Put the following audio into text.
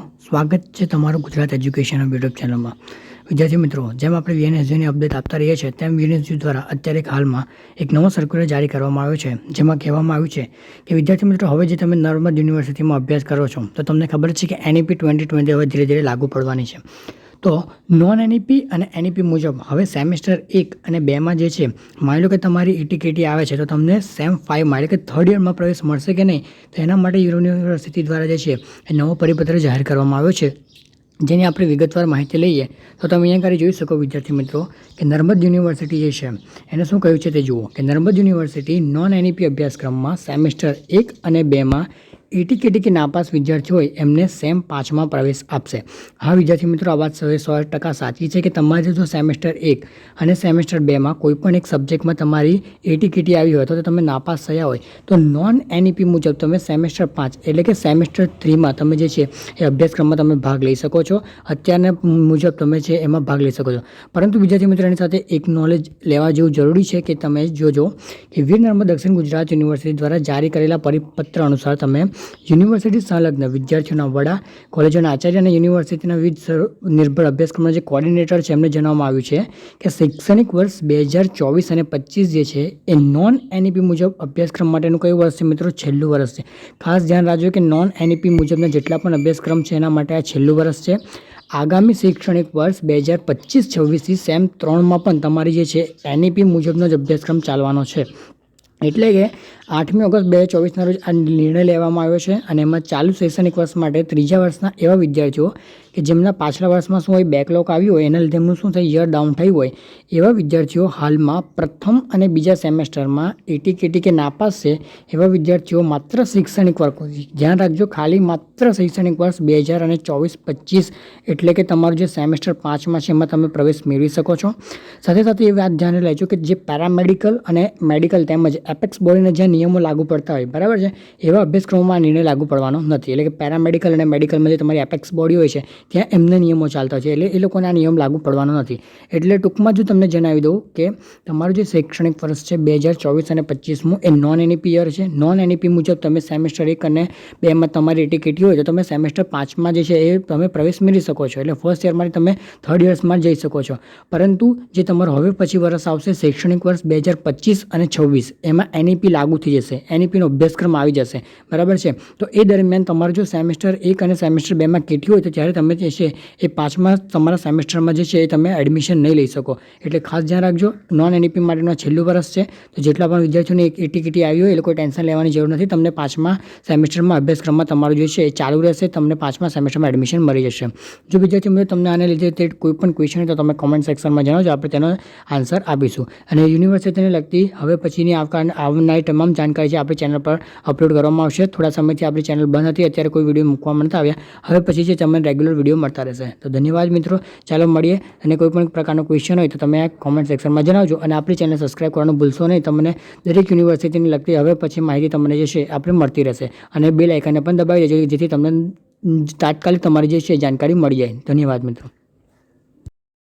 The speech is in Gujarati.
સ્વાગત છે તમારું ગુજરાત એજ્યુકેશન યુટ્યુબ ચેનલમાં. વિદ્યાર્થી મિત્રો, જેમ આપણે વીએનએસયુની અપડેટ આપતા રહીએ છીએ, તેમ વીએનએસયુ દ્વારા અત્યારે હાલમાં એક નવો સર્ક્યુલર જારી કરવામાં આવ્યો છે, જેમાં કહેવામાં આવ્યું છે કે, વિદ્યાર્થી મિત્રો, હવે જે તમે નર્મદ યુનિવર્સિટીમાં અભ્યાસ કરો છો, તો તમને ખબર છે કે એનઈપી ટ્વેન્ટી ટ્વેન્ટી હવે ધીરે ધીરે લાગુ પડવાની છે. તો નોન એનઈપી અને એનઈપી મુજબ હવે સેમેસ્ટર એક અને બેમાં જે છે, માની લો કે તમારી ઇટીકેટી આવે છે, તો તમને સેમ ફાઇવમાં એટલે કે થર્ડ યરમાં પ્રવેશ મળશે કે નહીં, તો એના માટે યુનિવર્સિટી દ્વારા જે છે, એ નવો પરિપત્ર જાહેર કરવામાં આવ્યો છે. જેની આપણે વિગતવાર માહિતી લઈએ, તો તમે અહીંયા કરી જોઈ શકો વિદ્યાર્થી મિત્રો, કે નર્મદ યુનિવર્સિટી જે છે, એને શું કહ્યું છે તે જુઓ, કે નર્મદ યુનિવર્સિટી નોન એનઈપી અભ્યાસક્રમમાં સેમેસ્ટર એક અને બેમાં એટી કેટી કે નાપાસ વિદ્યાર્થી હોય, એમને સેમ પાંચમાં પ્રવેશ આપશે. હા, વિદ્યાર્થી મિત્રો, આ વાત સો સો ટકા સાચી છે કે તમારે જો સેમેસ્ટર એક અને સેમેસ્ટર બેમાં કોઈ પણ એક સબ્જેક્ટમાં તમારી એટી કેટી આવી હોય, તો તમે નાપાસ થયા હોય. તો નોન એનઈપી મુજબ તમે સેમેસ્ટર પાંચ એટલે કે સેમેસ્ટર થ્રીમાં તમે જે છે, એ અભ્યાસક્રમમાં તમે ભાગ લઈ શકો છો. અત્યારના મુજબ તમે છે, એમાં ભાગ લઈ શકો છો. પરંતુ વિદ્યાર્થી મિત્રો, એની સાથે એક નોલેજ લેવા જેવું જરૂરી છે કે તમે જોજો કે વીર નર્મદ દક્ષિણ ગુજરાત યુનિવર્સિટી દ્વારા જારી કરેલા પરિપત્ર અનુસાર તમે યુનિવર્સિટી સંલગ્ન વિદ્યાર્થીઓના વડા, કોલેજોના આચાર્ય અને યુનિવર્સિટીના વિવિધ નિર્ભર અભ્યાસક્રમના જે કોર્ડિનેટર છે, એમને જણાવવામાં આવ્યું છે કે શૈક્ષણિક વર્ષ બે હજાર ચોવીસ અને પચીસ જે છે, એ નોન એનઈપી મુજબ અભ્યાસક્રમ માટેનું કયું વર્ષ છે મિત્રો? છેલ્લું વર્ષ છે. ખાસ ધ્યાન રાખજો કે નોન એનઈપી મુજબના જેટલા પણ અભ્યાસક્રમ છે, એના માટે આ છેલ્લું વર્ષ છે. આગામી શૈક્ષણિક વર્ષ બે હજાર પચીસ છવ્વીસથી સેમ ત્રણમાં પણ તમારી જે છે એનઈપી મુજબનો જ અભ્યાસક્રમ ચાલવાનો છે. એટલે કે આઠમી ઓગસ્ટ બે ચોવીસના રોજ આ નિર્ણય લેવામાં આવ્યો છે અને એમાં ચાલુ શૈક્ષણિક વર્ષ માટે ત્રીજા વર્ષના એવા વિદ્યાર્થીઓ કે જેમના પાછલા વર્ષમાં શું હોય બેકલોગ આવ્યું હોય, એના લીધે એમનું શું થાય યર ડાઉન થયું હોય, એવા વિદ્યાર્થીઓ હાલમાં પ્રથમ અને બીજા સેમેસ્ટરમાં એટી કેટી કે નાપાસ છે એવા વિદ્યાર્થીઓ માત્ર શૈક્ષણિક વર્ષ ધ્યાન રાખજો, ખાલી માત્ર શૈક્ષણિક વર્ષ બે હજાર અને ચોવીસ પચીસ એટલે કે તમારું જે સેમેસ્ટર પાંચમાં છે એમાં તમે પ્રવેશ મેળવી શકો છો. સાથે સાથે એ વાત ધ્યાને લેજો કે જે પેરામેડિકલ અને મેડિકલ તેમજ એપેક્સ બોડીના જે નિયમો લાગુ પડતા હોય, બરાબર છે? એવા અભ્યાસક્રમોમાં નિર્ણય લાગુ પડવાનો નથી. એટલે કે પેરામેડિકલ અને મેડિકલમાં જે તમારી એપેક્સ બોડી હોય છે, ત્યાં એમના નિયમો ચાલતા છે. એટલે એ લોકોને આ નિયમ લાગુ પડવાનો નથી. એટલે ટૂંકમાં જો તમને જણાવી દઉં કે તમારું જે શૈક્ષણિક વર્ષ છે, બે હજાર ચોવીસ અને પચીસમું, એ નોન એનઈપી યર છે. નોન એનઈપી મુજબ તમે સેમેસ્ટર એક અને બેમાં તમારી એટીકેટી હોય, તો તમે સેમેસ્ટર પાંચમાં જે છે, એ તમે પ્રવેશ મેળવી શકો છો. એટલે ફર્સ્ટ યરમાં તમે થર્ડ યર્સમાં જઈ શકો છો. પરંતુ જે તમારું હવે પછી વર્ષ આવશે, શૈક્ષણિક વર્ષ બે હજાર પચીસ અને છવ્વીસ, એમાં એનઈપી લાગુ થઈ જશે. એનઈપીનો અભ્યાસક્રમ આવી જશે. બરાબર છે? તો એ દરમિયાન તમારું જો સેમેસ્ટર એક અને સેમેસ્ટર બેમાં કેટી હોય તો ત્યારે તમે જે છે એ પાંચમા તમારા સેમેસ્ટરમાં જે છે એ તમે એડમિશન નહીં લઈ શકો. એટલે ખાસ ધ્યાન રાખજો નોન એનઈપી માટેનું છેલ્લું વર્ષ છે. તો જેટલા પણ વિદ્યાર્થીઓને એક એટી કેટી આવી હોય, એ લોકો ટેન્શન લેવાની જરૂર નથી. તમને પાંચમા સેમેસ્ટરમાં અભ્યાસક્રમમાં તમારું જે છે એ ચાલુ રહેશે, તમને પાંચમા સેમેસ્ટરમાં એડમિશન મળી જશે. જો વિદ્યાર્થી મિત્રો તમને આને લીધે તે કોઈ પણ ક્વેશ્ચન તો તમે કોમેન્ટ સેક્શનમાં જણાવજો. આપણે તેનો આન્સર આપીશું. અને યુનિવર્સિટીને લગતી હવે પછીની આવનારી તમામ જાણકારી છે આપણી ચેનલ પર અપલોડ કરવામાં આવશે. થોડા સમયથી આપણી ચેનલ બંધ હતી, અત્યારે કોઈ વીડિયો મૂકવામાં નથી આવ્યા. હવે પછી છે તમને રેગ્યુલર વીડિયો મળતા રહેશે. તો ધન્યવાદ મિત્રો. ચાલો મળીએ અને કોઈ પણ પ્રકારનો ક્વેશ્ચન હોય તો તમે આ કોમેન્ટ સેક્શનમાં જણાવજો અને આપણી ચેનલ સબસ્ક્રાઈબ કરવાનું ભૂલશો નહીં. તમને દરેક યુનિવર્સિટીની લગતી હવે પછી માહિતી તમને જે છે આપણે મળતી રહેશે. અને બે લાઇકને પણ દબાવી દેજો, જેથી તમને તાત્કાલિક તમારી જે છે જાણકારી મળી જાય. ધન્યવાદ મિત્રો.